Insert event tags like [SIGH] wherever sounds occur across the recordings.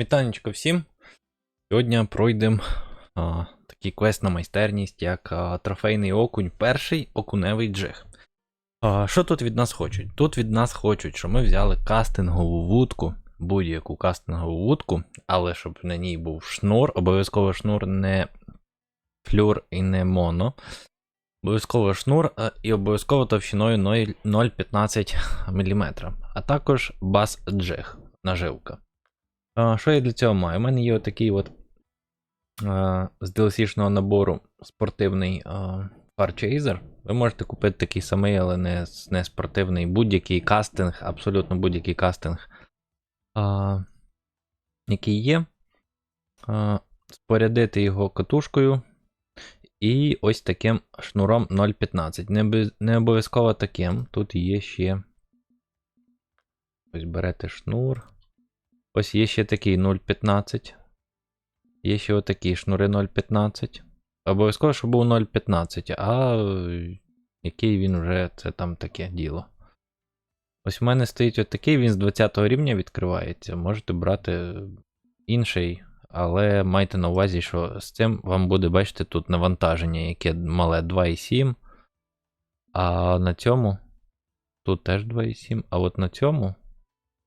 Вітанечко всім. Сьогодні пройдемо такий квест на майстерність, як а, трофейний окунь, перший окуневий джиг. А, що тут від нас хочуть? Тут від нас хочуть, щоб ми взяли кастингову вудку, будь-яку кастингову вудку, але щоб на ній був шнур, обов'язково шнур не флюр і не моно. Обов'язково шнур а, і обов'язково товщиною 0,15 мм, а також бас джиг, наживка. Що я для цього маю? У мене є отакий от з DLC-шного набору спортивний фарчейзер. Ви можете купити такий самий, але не, не спортивний. Будь-який кастинг, абсолютно будь-який кастинг, а, який є. А, спорядити його катушкою. І ось таким шнуром 0,15. Не, не обов'язково таким. Тут є ще. Ось берете шнур. Ось є ще такий 0,15. Є ще отакі шнури 0,15. Обов'язково, щоб був 0,15, а е, який він вже це там таке діло. Ось в мене стоїть отакий, він з 20 рівня відкривається. Можете брати інший, але майте на увазі, що з цим вам буде, бачите, тут навантаження, яке мале 2,7. А на цьому тут теж 2,7, а от на цьому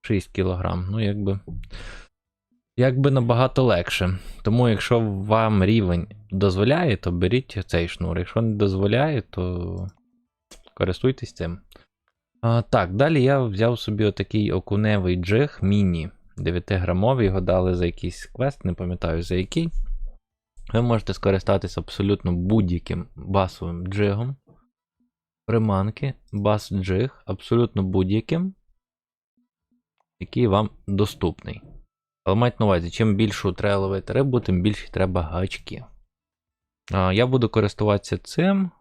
6 кг. Ну, якби. Якби набагато легше. Тому, якщо вам рівень дозволяє, то беріть цей шнур. Якщо не дозволяє, то користуйтесь цим. А, так, далі я взяв собі отакий окуневий джиг міні 9-грамовий, його дали за якийсь квест, не пам'ятаю за який. Ви можете скористатися абсолютно будь-яким басовим джигом. Приманки, бас-джиг, абсолютно будь-яким який вам доступний. Але майте на увазі, чим більшу треба рибу, тим більше треба гачки. Я буду користуватися цим.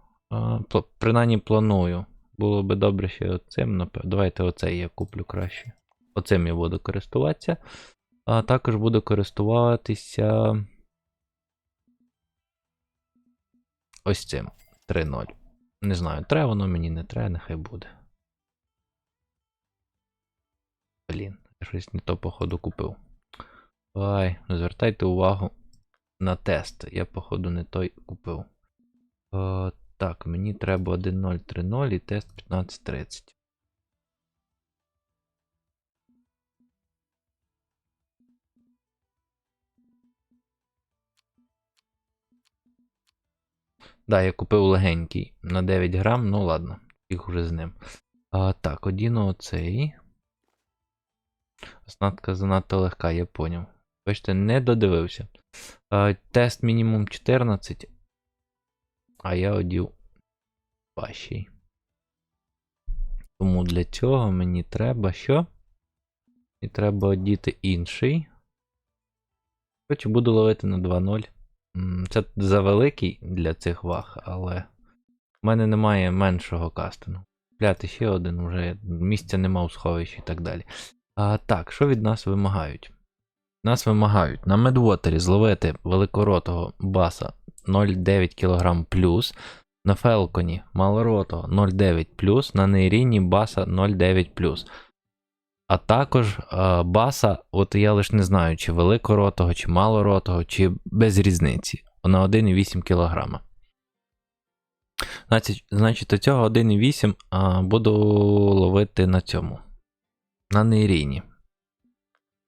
Принаймні планую. Було би добре ще цим. напев- Давайте оцей я куплю краще. Оцим я буду користуватися. А також буду користуватися. Ось цим. 3.0. Не знаю, треба воно мені не треба, нехай буде. Блін, щось не то, походу, купив. Ай, звертайте увагу на тест. Я, походу, не той купив. Е, так, мені треба 1.0.3.0 і тест 15.30. Да, я купив легенький на 9 грам, ну ладно, їх уже з ним. А, так, один оцей. Оснастка занадто легка, я поняв. Бачите, не додивився. А, тест мінімум 14. А я одів вашій. Тому для цього мені треба що? І треба одіти інший. Коротше, буду ловити на 2.0. М, Це завеликий для цих ваг, але в мене немає меншого кастингу. Купляти ще один, вже місця нема у сховищі і так далі. А, так, що від нас вимагають? Нас вимагають на медвотері зловити великоротого баса 0,9 кг плюс, на фелконі малоротого 0,9 плюс, на нейріні баса 0,9 плюс. А також а, баса, от я лише не знаю, чи великоротого, чи малоротого, чи без різниці. На 1,8 кг. Значить, от цього 1,8 а, буду ловити на цьому. На нейріні.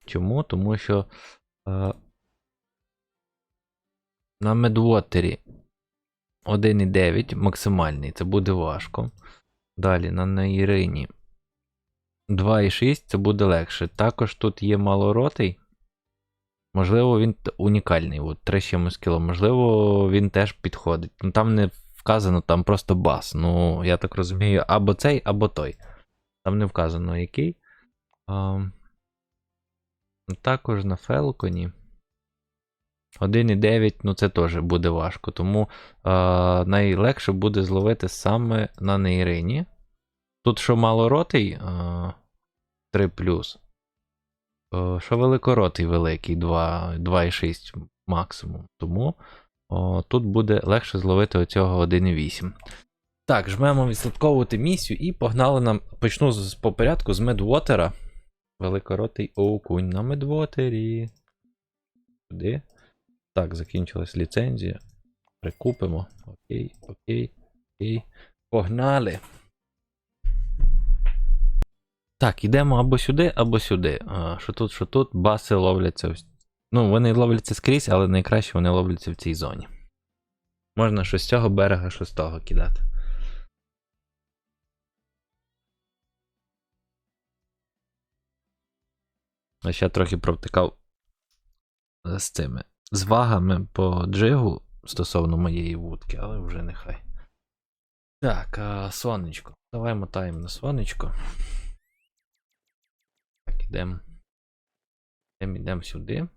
Чому? Тому що е, на медвотері 1,9 максимальний, це буде важко. Далі на нейрині 2,6 це буде легше. Також тут є малоротий. Можливо, він унікальний. От 3 з чимось кіло. Можливо, він теж підходить. Ну там не вказано, там просто бас. Ну, я так розумію, або цей, або той. Там не вказано який. Також на Фелконі. 1,9, ну це теж буде важко. Тому а, найлегше буде зловити саме на нейрині. Тут що малоротий а, 3 О, що великоротий великий 2, 2,6 максимум. Тому о, тут буде легше зловити оцього 1,8. Так, жмемо відслідковувати місію і погнали нам. Почну з, по порядку з медвотера. Великоротий окунь на медвотері. сюди. Так, закінчилась ліцензія. Прикупимо. Окей, окей, окей. Погнали. Так, йдемо або сюди, або сюди. А, що тут, що тут, баси ловляться. Ну, вони ловляться скрізь, але найкраще вони ловляться в цій зоні. Можна що з цього берега, що з того кидати. Ще трохи провтикав з цими з вагами по джигу стосовно моєї вудки, але вже нехай. Так, а, сонечко. Давай мотаємо на сонечко. Так, ідемо. Ідемо, ідемо сюди.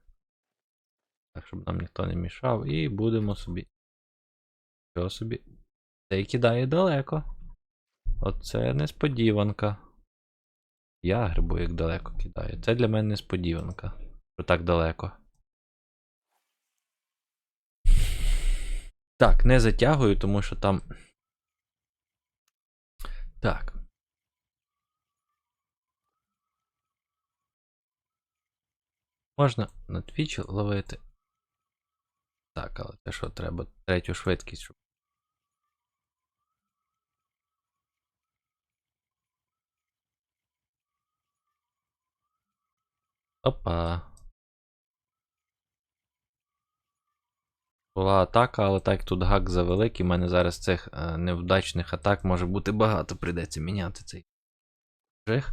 Так, щоб нам ніхто не мішав. І будемо собі. Що собі? Цей кидає далеко. Оце несподіванка. Я грибу, як далеко кидаю. Це для мене несподіванка. Що так далеко. Так, не затягую, тому що там. Так. Можна на Twitch ловити. Так, але це що, треба третю швидкість, щоб. Опа. Була атака, але так тут гак завеликий, в мене зараз цих е, невдачних атак може бути багато. Прийдеться міняти цей джиг.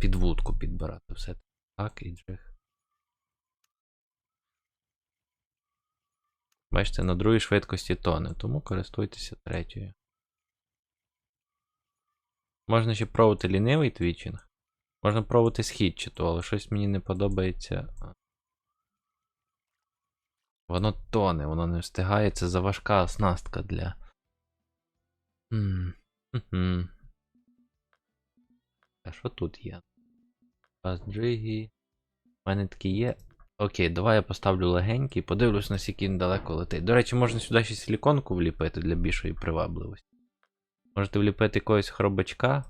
Під вудку підбирати все. Гак і джиг. Бачите, на другій швидкості тоне, тому користуйтеся третьою. Можна ще пробувати лінивий твічинг. Можна пробувати східчату, але щось мені не подобається. Воно тоне, воно не встигає, це заважка оснастка для. А що тут є? Джигі. У мене такі є. Окей, давай я поставлю легенький, подивлюсь, наскільки він далеко летить. До речі, можна сюди ще силіконку вліпити для більшої привабливості. Можете вліпити якогось хробачка,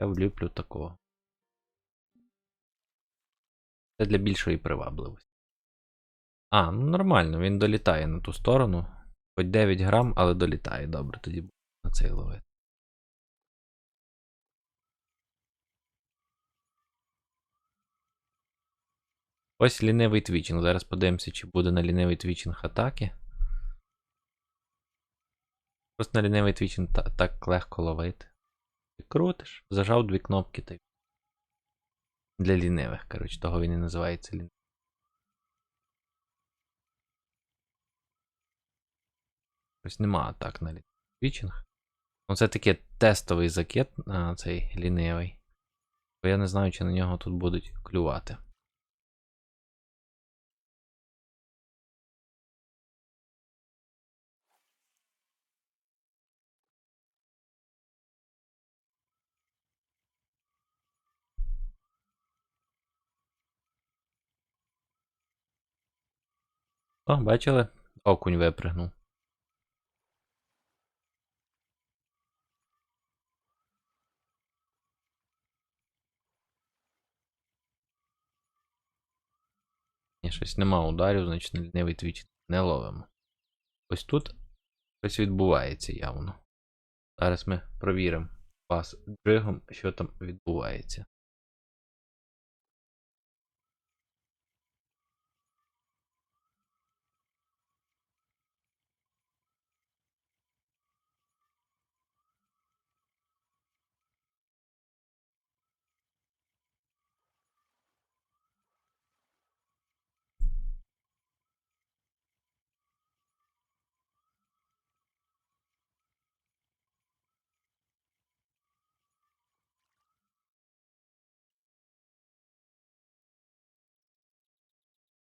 я вліплю такого. Це для більшої привабливості. А, ну нормально, він долітає на ту сторону. Хоч 9 грам, але долітає. Добре, тоді буду на цей ловити. Ось лінивий твічинг. Зараз подивимося, чи буде на лінивий твічинг атаки. Просто на лінивий твічинг та- так легко ловити. Ти крутиш, зажав дві кнопки та. Для лінивих, коротше, того він і називається лінивим. Ось нема атак на твічинг. Ну це таке тестовий закет, а, цей лінивий. Бо я не знаю, чи на нього тут будуть клювати. О, бачили? Окунь випригнув. Ні, щось нема ударів, значить на лінивий твіч не ловимо. Ось тут щось відбувається явно. Зараз ми провіримо вас джигом, що там відбувається.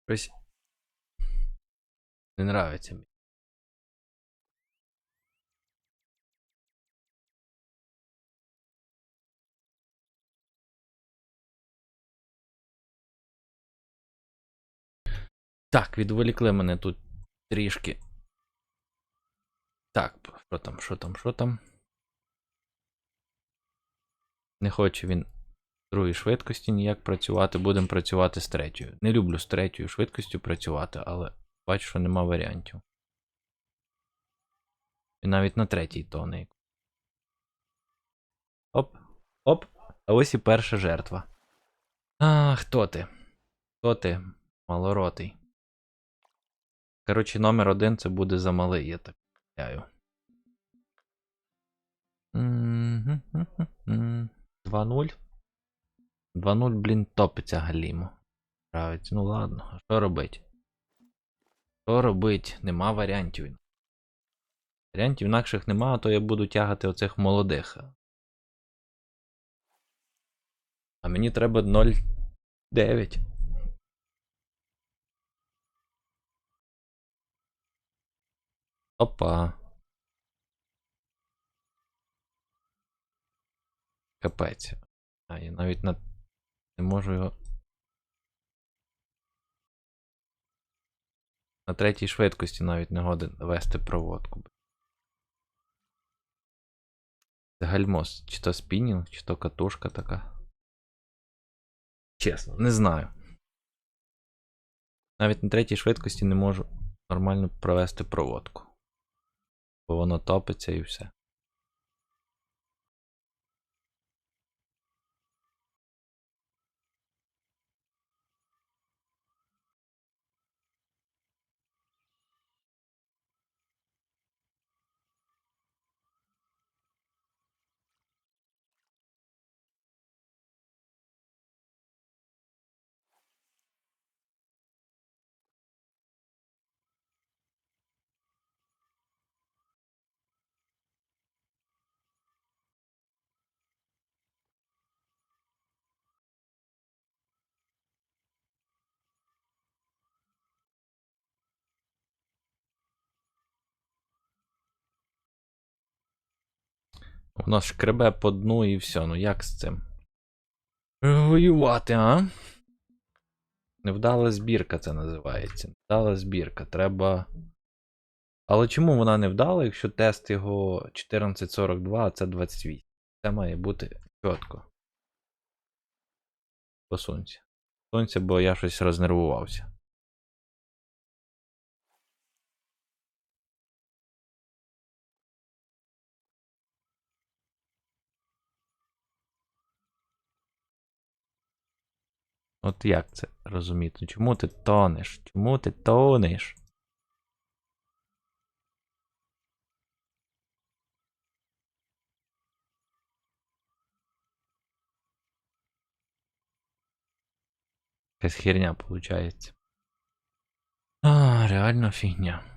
Щось не нравиться мені. Так, відволікли мене тут трішки. Так, що там, що там, що там? Не хоче він другій швидкості ніяк працювати, будемо працювати з третьою. Не люблю з третьою швидкістю працювати, але бачу, що нема варіантів. І навіть на третій тони. Оп, оп. А ось і перша жертва. А, хто ти? Хто ти? Малоротий. Коротше, номер один це буде замалий, я так уявляю. М-м-м-м-м. 2-0. 2-0, блін, топиться галімо. Править. Ну ладно, а що робить? Що робить? Нема варіантів. Варіантів інакших нема, а то я буду тягати оцих молодих. А мені треба 0,9. Опа. Капець. А я навіть на... не можу його. На третій швидкості навіть не годен вести проводку. Це гальмос. Чи то спінінг, чи то катушка така. Чесно, не знаю. Навіть на третій швидкості не можу нормально провести проводку. Бо воно топиться і все. Воно шкребе по дну і все. Ну як з цим? Воювати, а? Невдала збірка це називається. Невдала збірка. Треба. Але чому вона не вдала, якщо тест його 1442, а це 28? Це має бути чітко. Посунься. Посунься, бо я щось рознервувався. От як це розуміти? Чому ти тонеш? Чому ти тонеш? Якась херня виходить. А, реально фігня.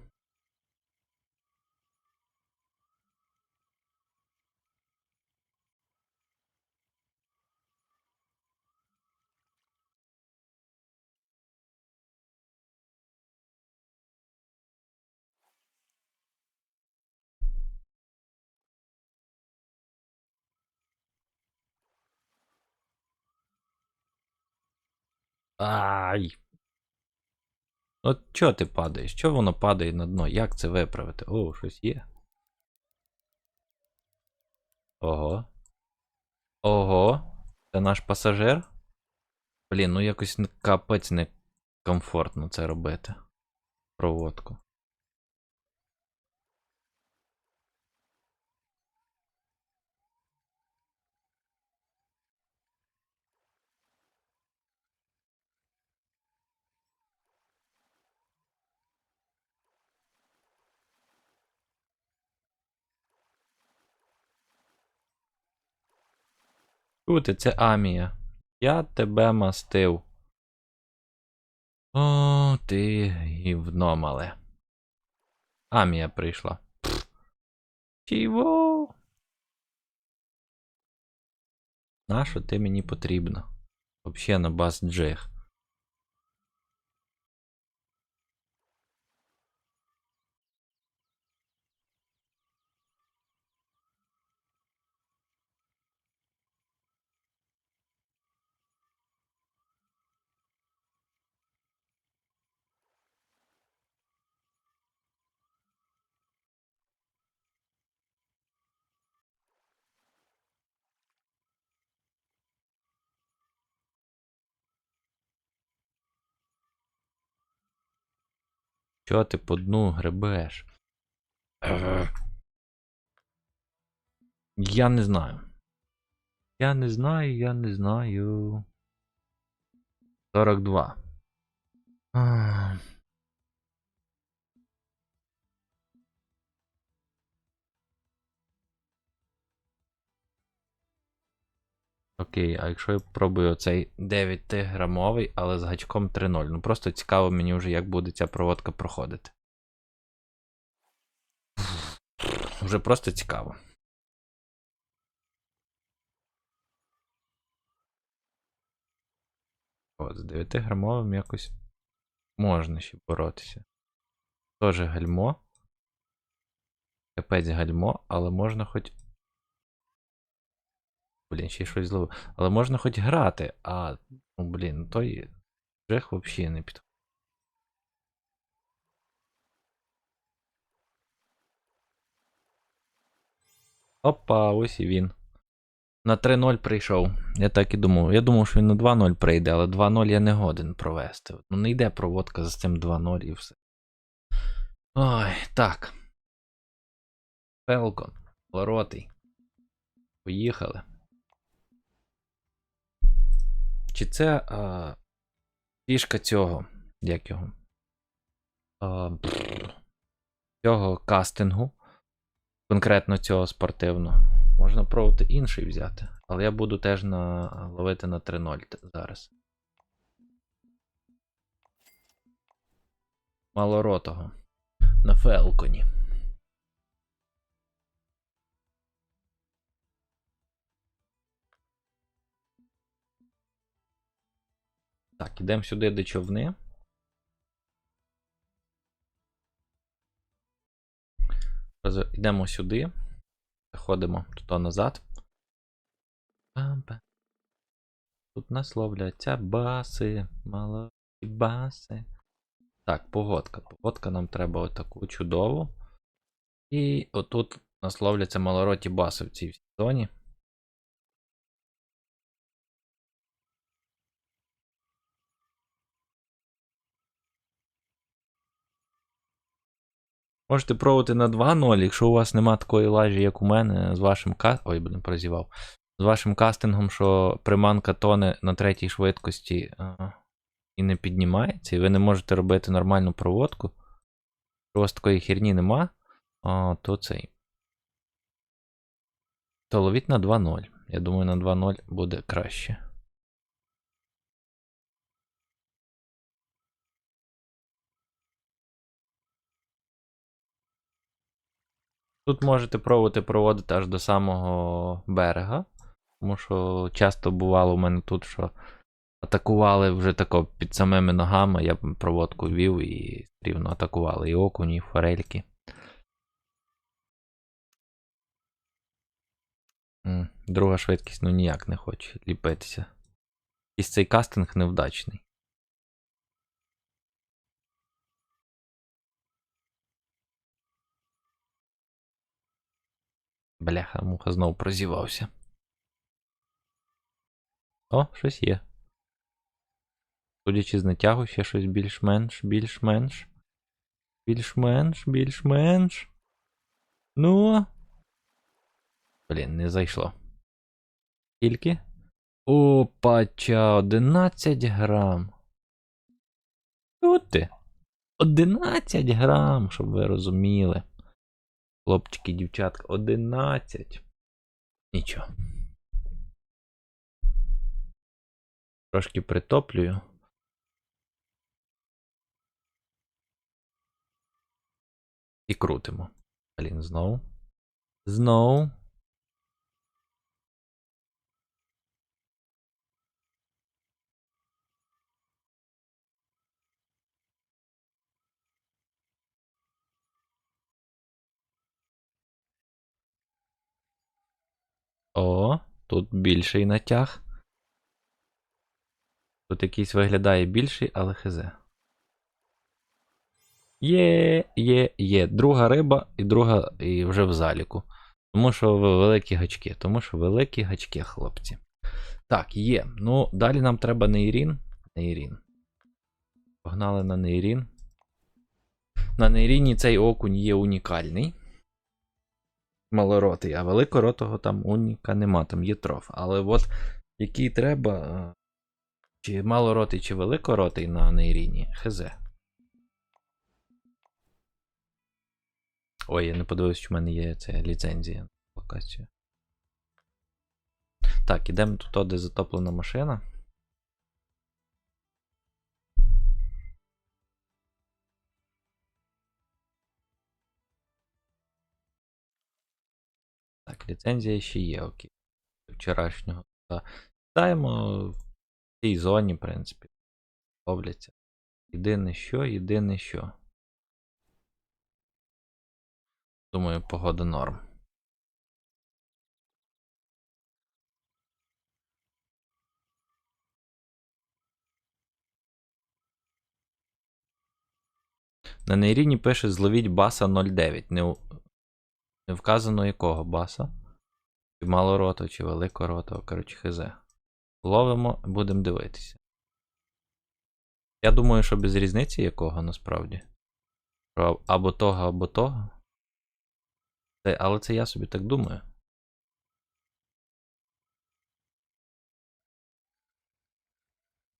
Ай. От чого ти падаєш? Чого воно падає на дно? Як це виправити? О, щось є. Ого. Ого. Це наш пасажир? Блін, ну якось капець не комфортно це робити. Проводку. Чути, це Амія. Я тебе мастив. О, ти гівно мале. Амія прийшла. Чіво? Нащо ти мені потрібно? Вообще на бас джех. Чого ти по дну гребеш? Я не знаю. Я не знаю, я не знаю. 42. Окей, а якщо я пробую оцей 9 грамовий, але з гачком 3.0. Ну просто цікаво мені вже, як буде ця проводка проходити. Вже просто цікаво. От, з 9 грамовим якось можна ще боротися. Тоже гальмо. Капець гальмо, але можна хоч. Блін, ще щось зловив. Але можна хоч грати, а. Ну, блін, той жех взагалі не підходить. Опа, ось і він. На 3-0 прийшов. Я так і думав. Я думав, що він на 2-0 прийде, але 2-0 я не годен провести. Ну не йде проводка з цим 2-0 і все. Ой, так. Фелкон. Воротий. Поїхали. Чи це а, фішка цього? Як його? А, цього кастингу. Конкретно цього спортивного. Можна пробувати інший взяти. Але я буду теж на, ловити на 3-0 т- зараз. Малоротого. На Фелконі. Так, ідемо сюди до човни. Йдемо сюди. Заходимо туди назад. Тут нас ловляться баси, малої баси. Так, погодка. Погодка нам треба отаку чудову. І отут нас ловляться малороті баси в цій зоні. Можете пробувати на 2-0, якщо у вас нема такої лажі, як у мене, з вашим ка... Ой, блін, прозівав. З вашим кастингом, що приманка тоне на третій швидкості а, і не піднімається, і ви не можете робити нормальну проводку. Якщо у вас такої херні нема, а, то цей. То ловіть на 2-0. Я думаю, на 2-0 буде краще. Тут можете пробувати проводити аж до самого берега. Тому що часто бувало у мене тут, що атакували вже тако під самими ногами, я проводку вів і рівно атакували і окуні, і форельки. Друга швидкість ну ніяк не хоче ліпитися. І цей кастинг невдачний. Бляха, муха знову прозівався. О, щось є. Судячи з натягу, ще щось більш-менш, більш-менш. Більш-менш, більш-менш. Ну. Блін, не зайшло. Скільки? Опача, 11 грам. Тут ти. 11 грам, щоб ви розуміли. Хлопчики, дівчатка, 11. Нічого. Трошки притоплюю. І крутимо. Блін, знову. Знову. О, тут більший натяг. Тут якийсь виглядає більший, але хз. Є, є, є. Друга риба і друга і вже в заліку. Тому що великі гачки. Тому що великі гачки, хлопці. Так, є. Ну, далі нам треба нейрін. Нейрін. Погнали на нейрін. На нейріні цей окунь є унікальний. Малоротий, а великоротого там уніка нема, там є троф. Але от який треба, е, чи малоротий, чи великоротий на нейріні, хз. Ой, я не подивився, що в мене є ця ліцензія на локацію. Так, ідемо тут, де затоплена машина. Ліцензія ще є, окей. Вчорашнього. Даємо в цій зоні, в принципі. Ловляться. Єдине що, єдине що. Думаю, погода норм. На нейріні пише зловіть баса 09. Не, не вказано якого баса. Чи малоротого, чи великоротого, коротше, хз. Ловимо, будемо дивитися. Я думаю, що без різниці якого насправді. Або того, або того. Це, але це я собі так думаю.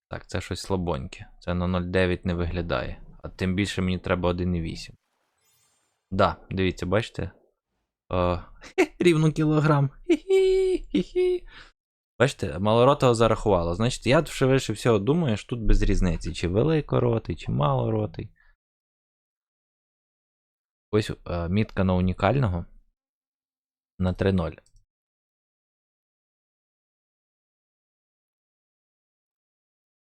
Так, це щось слабоньке. Це на 0,9 не виглядає. А тим більше мені треба 1,8. Да, дивіться, бачите? О, хе, [LAUGHS] рівно кілограм. Хі-хі, хі-хі. Бачите, малоротого зарахувало. Значить, я швидше всього думаю, що тут без різниці, чи великоротий, чи малоротий. Ось е, мітка на унікального на 3.0.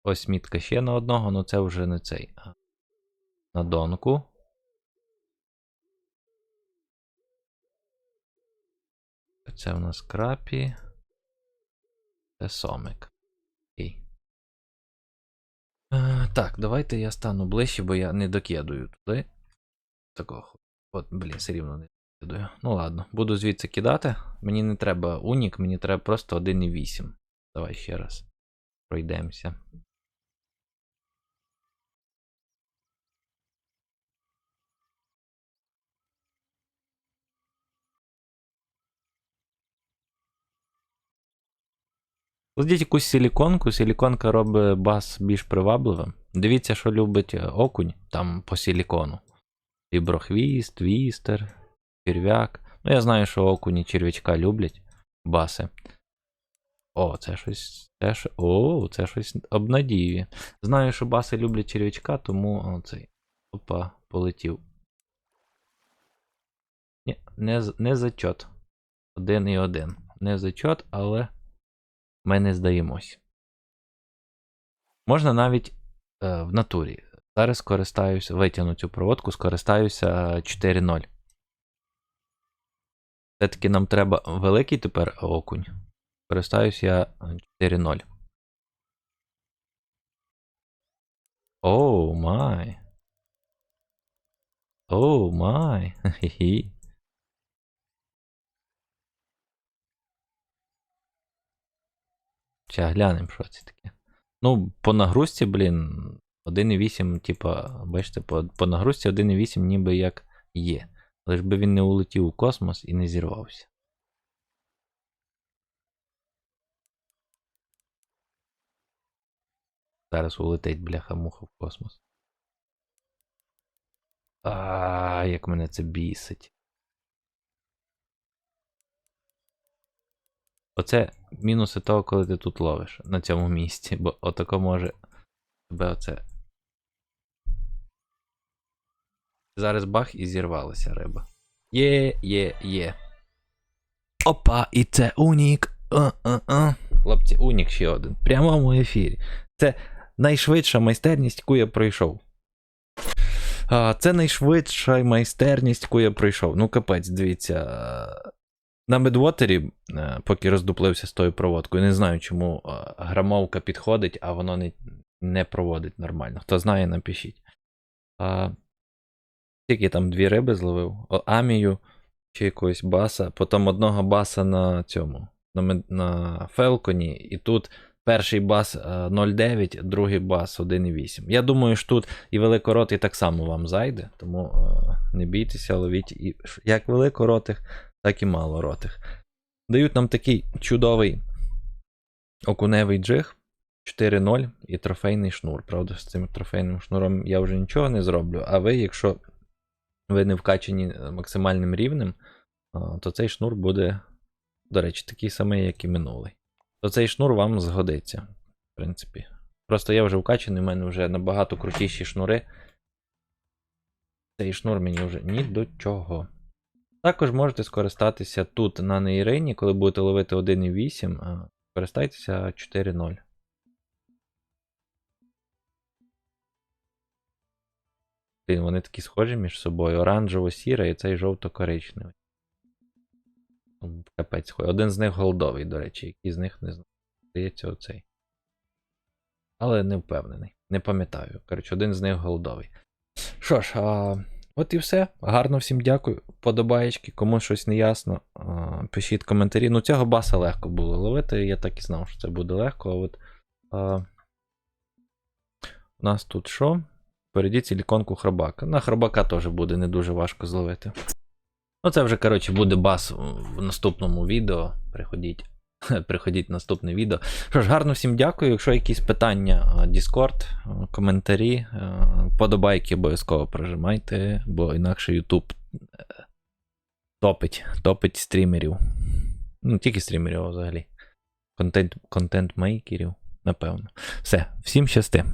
Ось мітка ще на одного, але це вже не цей. На донку. Це у нас крапі. Це сомик. Окей. Е, так, давайте я стану ближче, бо я не докидаю туди. Такого. От, блін, все рівно не докидаю. Ну ладно, буду звідси кидати. Мені не треба унік, мені треба просто 1,8. Давай ще раз. Пройдемося. Кладіть якусь силіконку, силіконка робить бас більш привабливим. Дивіться, що любить е, окунь там по силікону. Віброхвіст, вістер, черв'як. Ну, я знаю, що окуні черв'ячка люблять баси. О, це щось. Це що, о, це щось обнадіює. Знаю, що баси люблять черв'ячка, тому оцей. Опа, полетів. Ні, не, не зачот. Один і один. Не зачот, але ми не здаємось. Можна навіть е, в натурі. Зараз скористаюся, витягну цю проводку, скористаюся е, 4.0. Все-таки нам треба великий тепер окунь. Користаюсь я е, 4.0. Оу май. Оу май. Хі-хі. Ща глянемо, що це таке. Ну, по нагрузці, блін, 1,8, типа, бачите, по, по нагрузці 1,8 ніби як є. Лиш би він не улетів у космос і не зірвався. Зараз улетить бляха-муха в космос. А, як мене це бісить. Оце мінуси того, коли ти тут ловиш на цьому місці, бо отако може тебе оце. Зараз бах і зірвалася риба. Є, є, є. Опа, і це унік. А-а-а. Хлопці, унік ще один. В прямому ефірі. Це найшвидша майстерність, яку я пройшов. А, це найшвидша майстерність, яку я пройшов. Ну, капець, дивіться. На медвотері, е, поки роздуплився з тою проводкою, не знаю, чому е, грамовка підходить, а воно не, не проводить нормально. Хто знає, напишіть. А, тільки там дві риби зловив. Амію чи якогось баса, потім одного баса на цьому, на, на Фелконі, і тут Перший бас е, 0,9, другий бас 1,8. Я думаю, що тут і великоротий так само вам зайде, тому е, не бійтеся, ловіть і як великоротих, так і малоротих. Дають нам такий чудовий окуневий джиг 4.0 і трофейний шнур. Правда, з цим трофейним шнуром я вже нічого не зроблю. А ви, якщо ви не вкачані е, максимальним рівнем, то цей шнур буде, до речі, такий самий, як і минулий. То цей шнур вам згодиться, в принципі. Просто я вже вкачаний, у мене вже набагато крутіші шнури. Цей шнур мені вже ні до чого. Також можете скористатися тут на нейрині, коли будете ловити 1.8, а, користайтеся 4.0. Блін, вони такі схожі між собою. Оранжево-сіра і цей жовто-коричневий. Капець схожий. Один з них голдовий, до речі, який з них не знаю. Здається, оцей. Але не впевнений. Не пам'ятаю. Коротше, один з них голдовий. Що ж, а, от і все. Гарно всім дякую. Подобаєчки, кому щось не ясно, пишіть коментарі. Ну, цього баса легко було ловити. Я так і знав, що це буде легко. А от а, у нас тут що? Впереді силіконку хробака. На хробака теж буде не дуже важко зловити. Ну, це вже, коротше, буде бас в наступному відео. Приходіть. [LAUGHS] Приходіть наступне відео. Що ж, гарно всім дякую. Якщо якісь питання, Discord, коментарі, подобайки обов'язково прожимайте, бо інакше YouTube е, топить, топить стрімерів. Ну, тільки стрімерів, взагалі. Контент, контент-мейкерів, напевно. Все, всім щасти.